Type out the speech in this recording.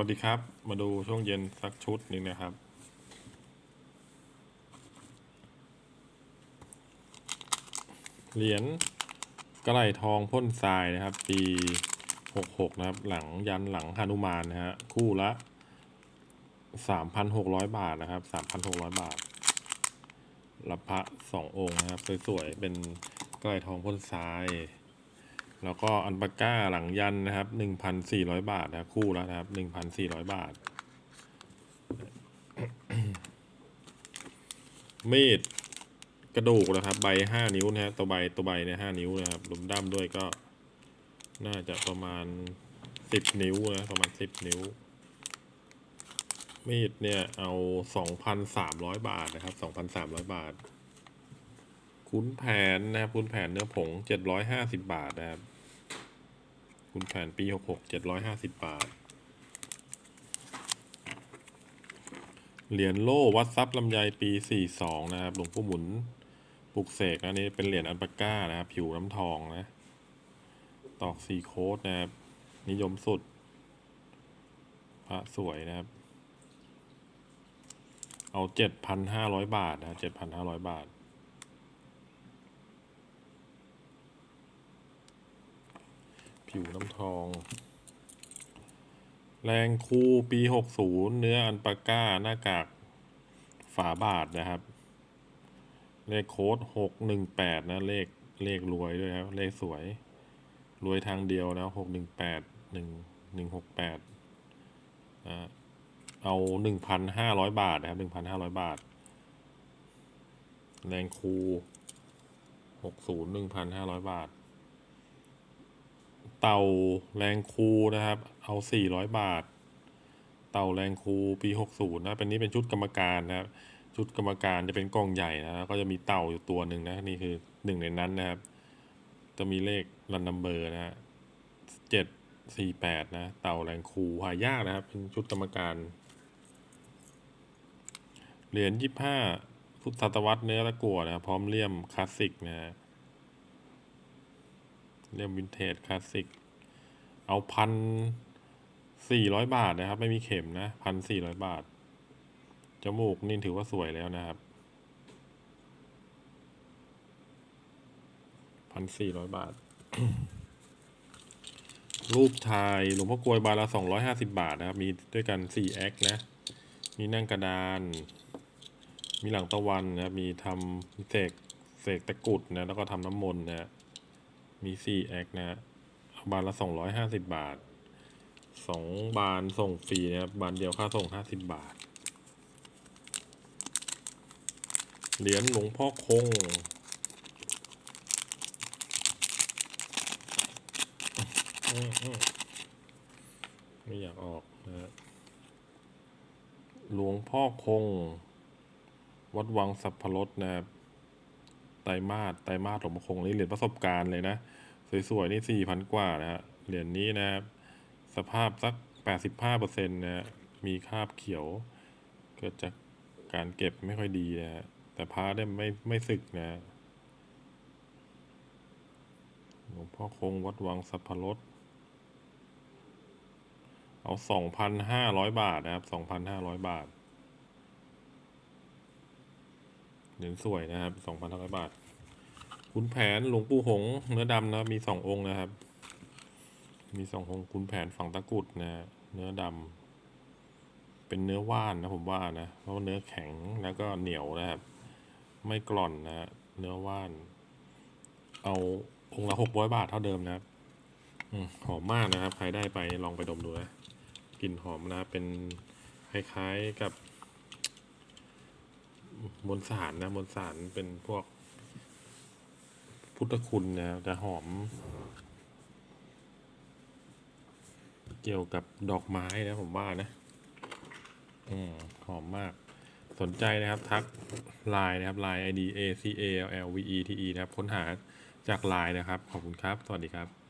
วัสดีครับ มาดูช่วงเย็นสักชุดหนึงนะครับ เหรียญกระไหลทองพ่นทรายนะครับ ปี 66 นะครับ หลังยันหลังฮานุมานนะฮะคู่ละ 3,600 บาทนะครับ 3,600 บาทรับพระสององค์นะครับ สวยๆ เป็นกระไหลทองพ่นทราย แล้วก็อันปาก้าหลังยันนะครับหนึ่งพันสี่ร้อยบาทนะคู่แล้วนะครับหนึ่งพันสี่ร้อยบาท มีดกระดูกนะครับ ใบห้านิ้วนะฮะตัวใบตัวใบเนี่ยห้านิ้วนะครับหลุมด้ามด้วยก็ น่าจะประมาณสิบนิ้วนะประมาณสิบนิ้ว มีดเนี่ยเอาสองพันสามร้อยบาทนะครับสองพันสามร้อยบาทขุนแผนนะครับขุนแผนเนื้อผงเจ็ดร้อยห้าสิบบาทนะครับ ขุนแผนปีหกหกเจ็ดร้อยห้าสิบบาท เหรียญโล่วัดทรัพย์ลำไยปีสี่สองนะครับ หลวงปู่หมุนปลุกเสกอันนี้เป็นเหรียญอัลปาก้านะครับ ผิวน้ำทองนะ ตอกสี่โค้ดนะครับ นิยมสุด พระสวยนะครับ เอาเจ็ดพันห้าร้อยบาทนะเจ็ดพันห้าร้อยบาท ผิวน้ำทอง แรงคูปีหกศูนย์เนื้ออันปาก้า หน้ากากฝาบาทนะครับ เลขโค้ดหกหนึ่งแปดนะ เลขเลขรวยด้วยครับ เลขสวย รวยทางเดียวนะหกหนึ่งแปดหนึ่งหนึ่งหกแปดเอาหนึ่งพันห้าร้อยบาทนะครับหนึ่งพันห้าร้อยบาท แรงคูหกศูนย์หนึ่งพันห้าร้อยบาท เต่าแรงคูนะครับ เอาสี่ร้อยบาท เต่าแรงคูปีหกศูนย์นะ เป็นนี้เป็นชุดกรรมการนะครับ ชุดกรรมการจะเป็นกล่องใหญ่นะแล้วก็จะมีเต่าอยู่ตัวหนึ่งนะ นี่คือหนึ่งในนั้นนะครับ จะมีเลขรันนัมเบอร์นะฮะเจ็ดสี่แปดนะ เต่าแรงคูหายากนะครับ เป็นชุดกรรมการ เหรียญยี่ห้าพุทธศตวรรษเนื้อตะกั่วนะ พร้อมเลี่ยมคลาสสิกนะฮะ เรียมวินเทจคลาสสิก เอาพันสี่ร้อยบาทนะครับ ไม่มีเข็มนะพันสี่ร้อยบาท จมูกนี่ถือว่าสวยแล้วนะครับพันสี่ร้อยบาท รูปถ่ายหลวงพ่อกลวยบาทละสองร้อยห้าสิบาทนะครับ มีด้วยกันสี่แอคนะ มีนั่งกระดาน มีหลังตะวันนะครับ มีทำเสกเสกตะกุดนะ แล้วก็ทำน้ำมนต์นะ มีสี่แอคนะฮะบานละสองร้อยห้าสิบบาทสองบานส่งฟรีนะครับบานเดียวค่าส่งห้าสิบบาท เหรียญหลวงพ่อคงอไม่อยากออกนะฮะหลวงพ่อคง วัดวังสัพพรสนะครับ ไตรมาสไตรมาสหลวงพ่อคงนี่เหรียญประสบการณ์เลยนะ สวยๆ นี่สี่พันกว่านะฮะเหรียญนี้นะครับสภาพสักแปดสิบห้าเปอร์เซ็นต์นะฮะมีคราบเขียว เกิดจากการเก็บไม่ค่อยดีนะฮะแต่พระได้ไม่ไม่สึกนะหลวงพ่อคงวัดวังสัพพรสเอาสองพันห้าร้อยบาทนะครับสองพันห้าร้อยบาท เหรียญสวยนะครับสองพันห้าร้อยบาทขุนแผนหลวงปู่หงเนื้อดำนะมีสององค์นะครับ มีสององค์ขุนแผนฝั่งตะกุดนะเนื้อดำเป็นเนื้อว่านนะผมว่านะเพราะเนื้อแข็งแล้วก็เหนียวนะครับ ไม่กร่อนนะเนื้อว่าน เอาองค์ละหกร้อยบาทเท่าเดิมนะครับหอมมากนะครับ ใครได้ไปลองไปดมดูนะกลิ่นหอมนะเป็นคล้ายๆกับ มวลสารนะมวลสารเป็นพวก พุทธคุณนะจะหอม เกี่ยวกับดอกไม้นะผมว่านะอืมหอมมาก สนใจนะครับ ทักไลน์นะครับไลน์ ID A C A L L V E T E นะครับ ค้นหาจากไลน์นะครับ ขอบคุณครับ สวัสดีครับ